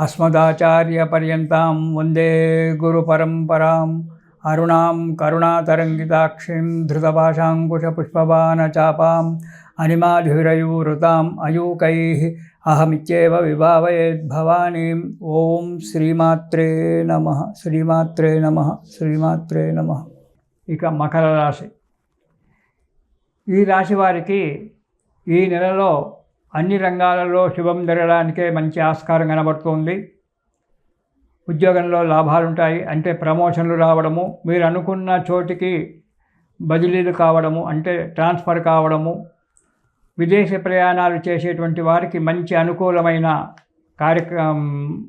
అస్మదాచార్యపర్యంతాం వందే గురుపరంపరాం అరుణాం కరుణాతరంగితాక్షిం ధృతపాశాంకుశపుష్పబాణచాపాం అనిమాధురయూరుతాం అయూకై అహమిత్యేవ విభావయేద్భవానీం ఓం శ్రీమాత్రే నమ శ్రీమాత్రే నమ శ్రీమాత్రే నమ ఇక మకర రాశి. ఈ రాశి వారికి ఈ నెలలో అన్ని రంగాలలో శుభం జరగడానికే మంచి ఆస్కారం కనబడుతుంది. ఉద్యోగంలో లాభాలుంటాయి. అంటే ప్రమోషన్లు రావడము మీరు అనుకున్న చోటికి బదిలీలు కావడము అంటే ట్రాన్స్ఫర్ కావడము విదేశ ప్రయాణాలు చేసేటువంటి వారికి మంచి అనుకూలమైన కార్యక్రమం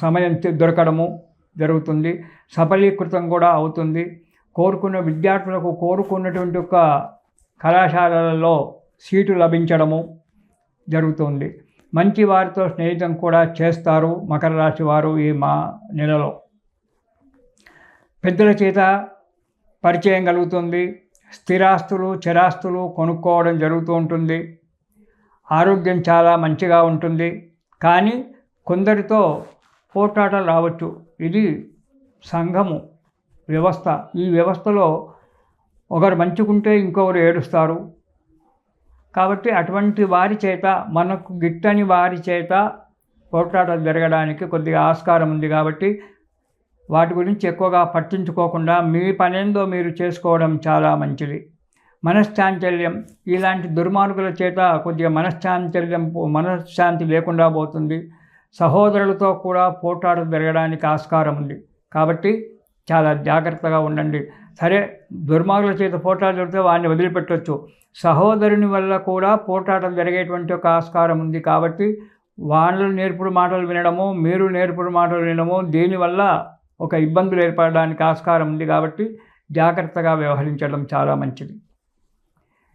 సమయం దొరకడము జరుగుతుంది. సఫలీకృతం కూడా అవుతుంది. కోరుకున్న విద్యార్థులకు కోరుకున్నటువంటి ఒక కళాశాలలలో సీటు లభించడము జరుగుతుంది. మంచి వారితో స్నేహితం కూడా చేస్తారు మకర రాశి వారు ఈ మా నెలలో. పెద్దల చేత పరిచయం కలుగుతుంది. స్థిరాస్తులు చరాస్తులు కొనుక్కోవడం జరుగుతూ ఉంటుంది. ఆరోగ్యం చాలా మంచిగా ఉంటుంది. కానీ కొందరితో పోటాటలు రావచ్చు. ఇది సంఘము వ్యవస్థ. ఈ వ్యవస్థలో ఒకరు మంచుకుంటే ఇంకొకరు ఏడుస్తారు. కాబట్టి అటువంటి వారి చేత మనకు గిట్టని వారి చేత పోట్లాటలు జరగడానికి కొద్దిగా ఆస్కారం ఉంది కాబట్టి వాటి గురించి ఎక్కువగా పట్టించుకోకుండా మీ పనేందో మీరు చేసుకోవడం చాలా మంచిది. మనశ్చాంచల్యం ఇలాంటి దుర్మార్గుల చేత కొద్దిగా మనశ్చాంచల్యం మనశ్శాంతి లేకుండా పోతుంది. సహోదరులతో కూడా పోట్లాటలు జరగడానికి ఆస్కారం ఉంది. కాబట్టి చాలా జాగ్రత్తగా ఉండండి. సరే దుర్మార్గుల చేత పోటాలు జరిగితే వాడిని వదిలిపెట్టవచ్చు సహోదరుని వల్ల కూడా పోటాటం జరిగేటువంటి ఒక ఆస్కారం ఉంది కాబట్టి వాళ్ళు నేర్పుడు మాటలు వినడము మీరు నేర్పుడు మాటలు వినడము దీనివల్ల ఒక ఇబ్బందులు ఏర్పడడానికి ఆస్కారం ఉంది కాబట్టి జాగ్రత్తగా వ్యవహరించడం చాలా మంచిది.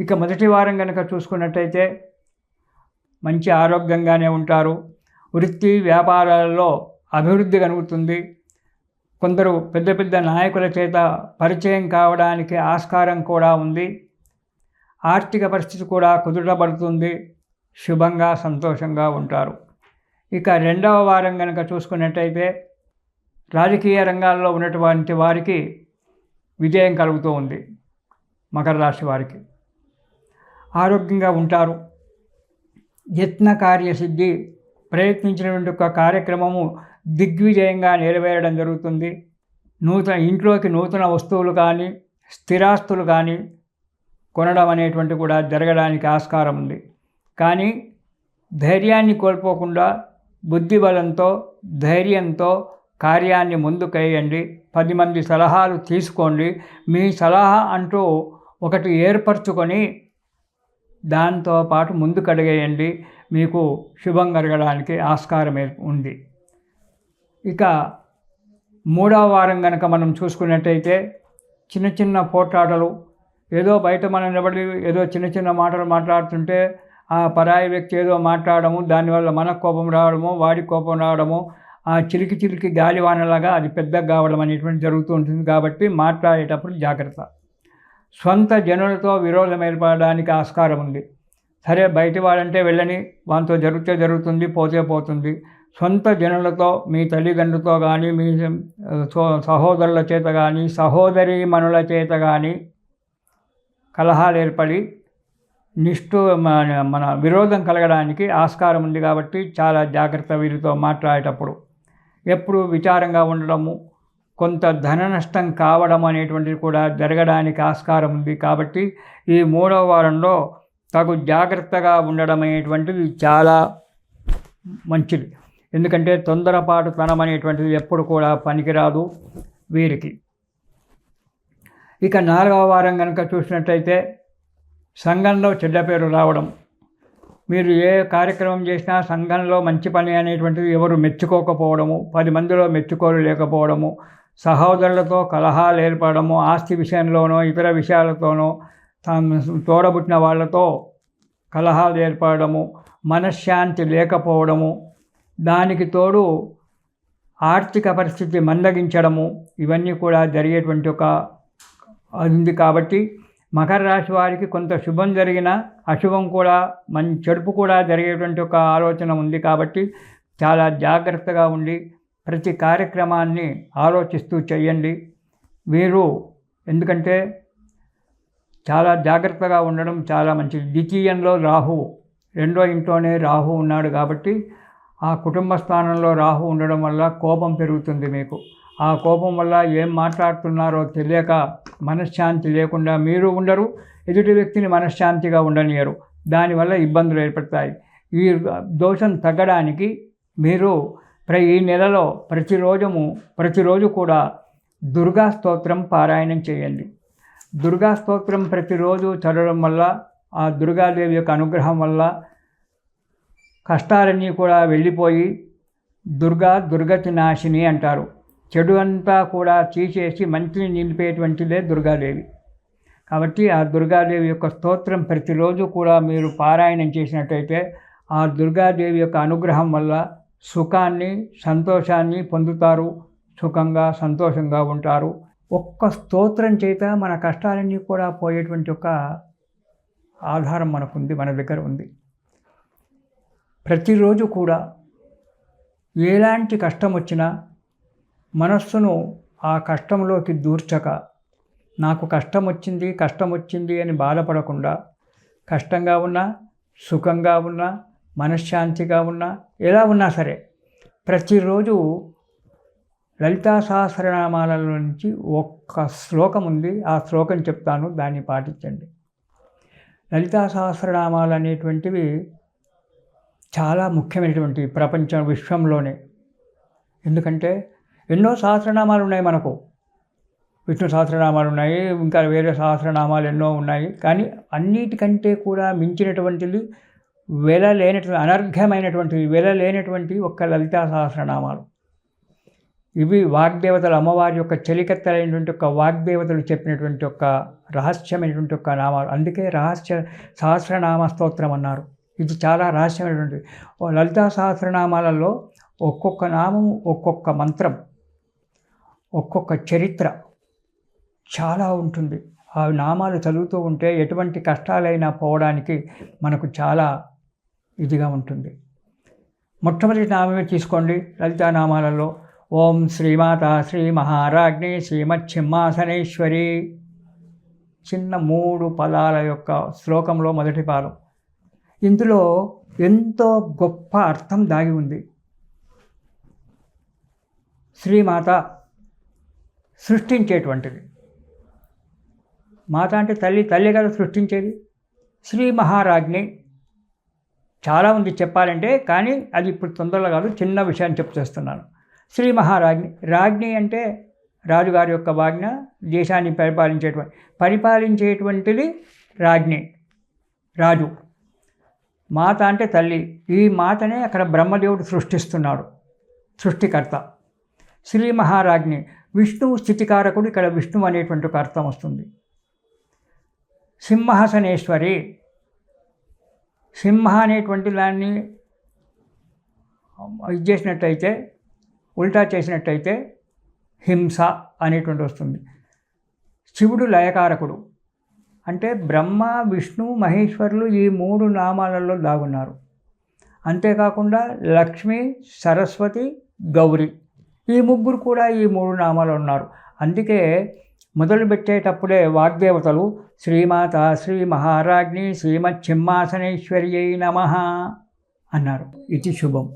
ఇక మొదటి వారం కనుక చూసుకున్నట్టయితే మంచి ఆరోగ్యంగానే ఉంటారు. వృత్తి వ్యాపారాలలో అభివృద్ధి కలుగుతుంది కొందరు పెద్ద పెద్ద నాయకుల చేత పరిచయం కావడానికి ఆస్కారం కూడా ఉంది. ఆర్థిక పరిస్థితి కూడా కుదుటపడుతుంది. శుభంగా సంతోషంగా ఉంటారు. ఇక రెండవ వారం కనుక చూసుకున్నట్టయితే రాజకీయ రంగాల్లో ఉన్నటువంటి వారికి విజయం కలుగుతూ ఉంది. మకర రాశి వారికి. ఆరోగ్యంగా ఉంటారు. యత్న కార్యసిద్ధి ప్రయత్నించినటువంటి ఒక కార్యక్రమము దిగ్విజయంగా నెరవేరడం జరుగుతుంది. నూతన ఇంట్లోకి నూతన వస్తువులు కానీ స్థిరాస్తులు కానీ కొనడం అనేటువంటి కూడా జరగడానికి ఆస్కారం ఉంది. కానీ ధైర్యాన్ని కోల్పోకుండా బుద్ధి బలంతో ధైర్యంతో కార్యాన్ని ముందుకేయండి పది మంది సలహాలు తీసుకోండి. మీ సలహా అంటూ ఒకటి ఏర్పరచుకొని దాంతో పాటు ముందుకడిగేయండి మీకు శుభం కలగడానికి ఆస్కారం ఉంది. ఇక మూడవ వారం కనుక మనం చూసుకున్నట్టయితే చిన్న చిన్న పోట్లాటలు ఏదో బయట మనం నిలబడి ఏదో చిన్న చిన్న మాటలు మాట్లాడుతుంటే ఆ పరాయి వ్యక్తి ఏదో మాట్లాడము దానివల్ల మన కోపం రావడము వాడి కోపం రావడము ఆ చిలికి చిలికి గాలివానలాగా అది పెద్దగా కావడం అనేటువంటి జరుగుతూ ఉంటుంది కాబట్టి మాట్లాడేటప్పుడు జాగ్రత్త. సొంత జనులతో విరోధం ఏర్పడడానికి ఆస్కారం ఉంది. సరే బయటి వాళ్ళంటే వెళ్ళని వాంతో జరిగితే జరుగుతుంది పోతే పోతుంది. సొంత జనులతో మీ తల్లిదండ్రులతో కానీ మీ సో- సహోదరుల చేత కానీ సహోదరి మనుల చేత కానీ కలహాలు ఏర్పడి నిష్ఠు మన మన విరోధం కలగడానికి ఆస్కారం ఉంది కాబట్టి చాలా జాగ్రత్త వీరితో మాట్లాడేటప్పుడు. ఎప్పుడు విచారంగా ఉండడము కొంత ధన నష్టం కావడం అనేటువంటిది కూడా జరగడానికి ఆస్కారం ఉంది కాబట్టి ఈ మూడవ వారంలో తగు జాగ్రత్తగా ఉండడం అనేటువంటిది చాలా మంచిది. ఎందుకంటే తొందరపాటు తనం అనేటువంటిది ఎప్పుడు కూడా పనికిరాదు వీరికి. ఇక నాలుగవ వారం కనుక చూసినట్టయితే సంఘంలో చెడ్డ పేరు రావడం. మీరు ఏ కార్యక్రమం చేసినా సంఘంలో మంచి పని అనేటువంటిది ఎవరు మెచ్చుకోకపోవడము పది మందిలో మెచ్చుకోలు లేకపోవడము సహోదరులతో కలహాలు ఏర్పడము ఆస్తి విషయంలోనో ఇతర విషయాలతోనో తోడబుట్టిన వాళ్ళతో కలహాలు ఏర్పడము మనశ్శాంతి లేకపోవడము దానికి తోడు ఆర్థిక పరిస్థితి మందగించడము ఇవన్నీ కూడా జరిగేటువంటి ఒక ఉంది కాబట్టి మకర రాశి వారికి కొంత శుభం జరిగిన అశుభం కూడా మంచి చెడుపు కూడా జరిగేటువంటి ఒక ఆలోచన ఉంది కాబట్టి చాలా జాగ్రత్తగా ఉండి ప్రతి కార్యక్రమాన్ని ఆలోచిస్తూ చేయండి. వీరు ఎందుకంటే చాలా జాగ్రత్తగా ఉండడం చాలా మంచిది. ద్వితీయంలో రాహు రెండో ఇంట్లోనే రాహు ఉన్నాడు కాబట్టి ఆ కుటుంబ స్థానంలో రాహు ఉండడం వల్ల కోపం పెరుగుతుంది మీకు. ఆ కోపం వల్ల ఏం మాట్లాడుతున్నారో తెలియక మనశ్శాంతి లేకుండా మీరు ఉండరు ఎదుటి వ్యక్తిని మనశ్శాంతిగా ఉండనియరు. దానివల్ల ఇబ్బందులు ఏర్పడతాయి. ఈ దోషం తగ్గడానికి మీరు ప్ర ఈ నెలలో ప్రతిరోజము ప్రతిరోజు కూడా దుర్గా స్తోత్రం పారాయణం చేయండి. దుర్గా స్తోత్రం ప్రతిరోజు చదవడం వల్ల ఆ దుర్గాదేవి యొక్క అనుగ్రహం వల్ల కష్టాలన్నీ కూడా వెళ్ళిపోయి దుర్గా దుర్గతి నాశిని అంటారు. చెడు అంతా కూడా తీసేసి మంచిని నిలిపేటువంటిదే దుర్గాదేవి. కాబట్టి ఆ దుర్గాదేవి యొక్క స్తోత్రం ప్రతిరోజు కూడా మీరు పారాయణం చేసినట్టయితే ఆ దుర్గాదేవి యొక్క అనుగ్రహం వల్ల సుఖాన్ని సంతోషాన్ని పొందుతారు. సుఖంగా సంతోషంగా ఉంటారు. ఒక్క స్తోత్రం చేత మన కష్టాలన్నీ కూడా పోయేటువంటి ఒక ఆధారం మనకుంది మన దగ్గర ఉంది. ప్రతిరోజు కూడా ఎలాంటి కష్టం వచ్చినా మనస్సును ఆ కష్టంలోకి దూర్చక నాకు కష్టం వచ్చింది కష్టం వచ్చింది అని బాధపడకుండా కష్టంగా ఉన్నా సుఖంగా ఉన్నా మనశ్శాంతిగా ఉన్నా ఎలా ఉన్నా సరే ప్రతిరోజు లలితా సహస్రనామాల నుంచి ఒక్క శ్లోకం ఉంది. ఆ శ్లోకం చెప్తాను. దాన్ని పాటించండి. లలితా సహస్రనామాలు అనేటువంటివి చాలా ముఖ్యమైనటువంటి ప్రపంచం విశ్వంలోనే. ఎందుకంటే ఎన్నో సహస్రనామాలు ఉన్నాయి మనకు. విష్ణు సహస్రనామాలు ఉన్నాయి ఇంకా వేరే సహస్రనామాలు ఎన్నో ఉన్నాయి. కానీ అన్నిటికంటే కూడా మించినటువంటిది వెల లేనటువంటి అనర్ఘ్యమైనటువంటివి వెల లేనటువంటి ఒక్క లలితా సహస్రనామాలు ఇవి వాగ్దేవతలు అమ్మవారి యొక్క చలికత్తలైనటువంటి ఒక వాగ్దేవతలు చెప్పినటువంటి ఒక రహస్యమైనటువంటి ఒక నామాలు. అందుకే రహస్య సహస్రనామ స్తోత్రం అన్నారు. ఇది చాలా రహస్యమైనటువంటి లలితా సహస్రనామాలలో ఒక్కొక్క నామం ఒక్కొక్క మంత్రం ఒక్కొక్క చరిత్ర చాలా ఉంటుంది. ఆ నామాలు చదువుతూ ఉంటే ఎటువంటి కష్టాలైనా పోవడానికి మనకు చాలా ఇదిగా ఉంటుంది. మొట్టమొదటి నామమే తీసుకోండి. లలితా నామాలలో ఓం శ్రీమాత శ్రీ మహారాజ్ని శ్రీమత్ చిన్న మూడు పదాల యొక్క శ్లోకంలో మొదటి పాదం. ఇందులో ఎంతో గొప్ప అర్థం దాగి ఉంది. శ్రీమాత సృష్టించేటువంటిది. మాత అంటే తల్లి తల్లి కదా సృష్టించేది. శ్రీ మహారాజ్ని చాలా ఉంది చెప్పాలంటే కానీ అది ఇప్పుడు తొందరలో కాదు చిన్న విషయాన్ని చెప్తేస్తున్నాను శ్రీ మహారాజ్ఞి. రాజ్ఞి అంటే రాజుగారి యొక్క వాజ్ఞ దేశాన్ని పరిపాలించేటువంటి పరిపాలించేటువంటిది రాజ్ఞి రాజు. మాత అంటే తల్లి. ఈ మాతనే అక్కడ బ్రహ్మదేవుడు సృష్టిస్తున్నాడు సృష్టికర్త. శ్రీ మహారాజ్ని విష్ణువు స్థితికారకుడు ఇక్కడ విష్ణువు అనేటువంటి ఒక అర్థం వస్తుంది. సింహాసనేశ్వరి. సింహ అనేటువంటి దాన్ని ఇది చేసినట్టయితే ఉల్టా చేసినట్టయితే హింస అనేటువంటి వస్తుంది. శివుడు లయకారకుడు. అంటే బ్రహ్మ విష్ణు మహేశ్వరులు ఈ మూడు నామాలలో దాగున్నారు. అంతేకాకుండా లక్ష్మి సరస్వతి గౌరి ఈ ముగ్గురు కూడా ఈ మూడు నామాలు ఉన్నారు. అందుకే మొదలుపెట్టేటప్పుడే వాగ్దేవతలు శ్రీమాత శ్రీ మహారాజ్ని శ్రీమత్ సింహాసనేశ్వరి నమ అన్నారు. ఇది శుభం.